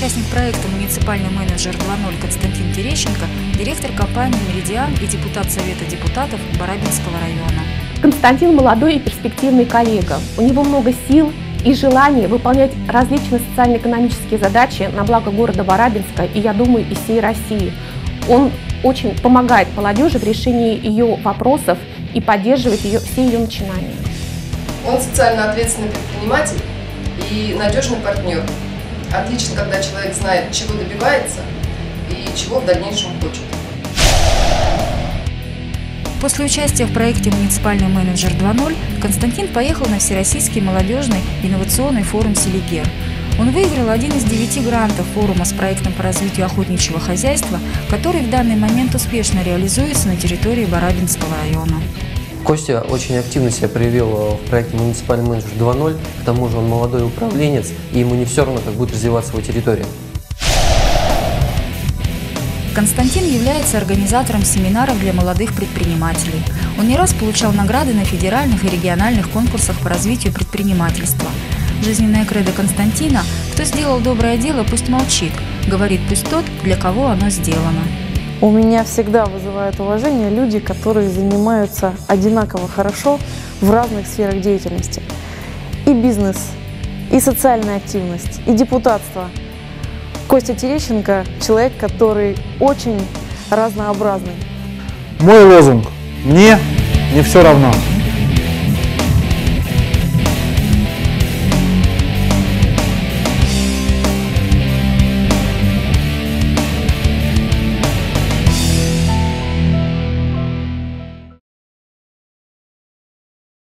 участник проекта «Муниципальный менеджер 2.0» Константин Терещенко, директор компании «Меридиан» и депутат Совета депутатов Барабинского района. Константин молодой и перспективный коллега. У него много сил и желания выполнять различные социально-экономические задачи на благо города Барабинска и, я думаю, и всей России. Он очень помогает молодежи в решении ее вопросов и поддерживает ее, все ее начинания. Он социально ответственный предприниматель и надежный партнер. Отлично, когда человек знает, чего добивается и чего в дальнейшем хочет. После участия в проекте «Муниципальный менеджер 2.0» Константин поехал на Всероссийский молодежный инновационный форум «Селигер». Он выиграл один из девяти грантов форума с проектом по развитию охотничьего хозяйства, который в данный момент успешно реализуется на территории Барабинского района. Костя очень активно себя проявил в проекте «Муниципальный менеджер 2.0», к тому же он молодой управленец, и ему не все равно, как будет развиваться его территория. Константин является организатором семинаров для молодых предпринимателей. Он не раз получал награды на федеральных и региональных конкурсах по развитию предпринимательства. Жизненная кредо Константина «Кто сделал доброе дело, пусть молчит», говорит пусть тот, для кого оно сделано. У меня всегда вызывают уважение люди, которые занимаются одинаково хорошо в разных сферах деятельности. И бизнес, и социальная активность, и депутатство – Костя Терещенко – человек, который очень разнообразный. Мой лозунг – мне не все равно.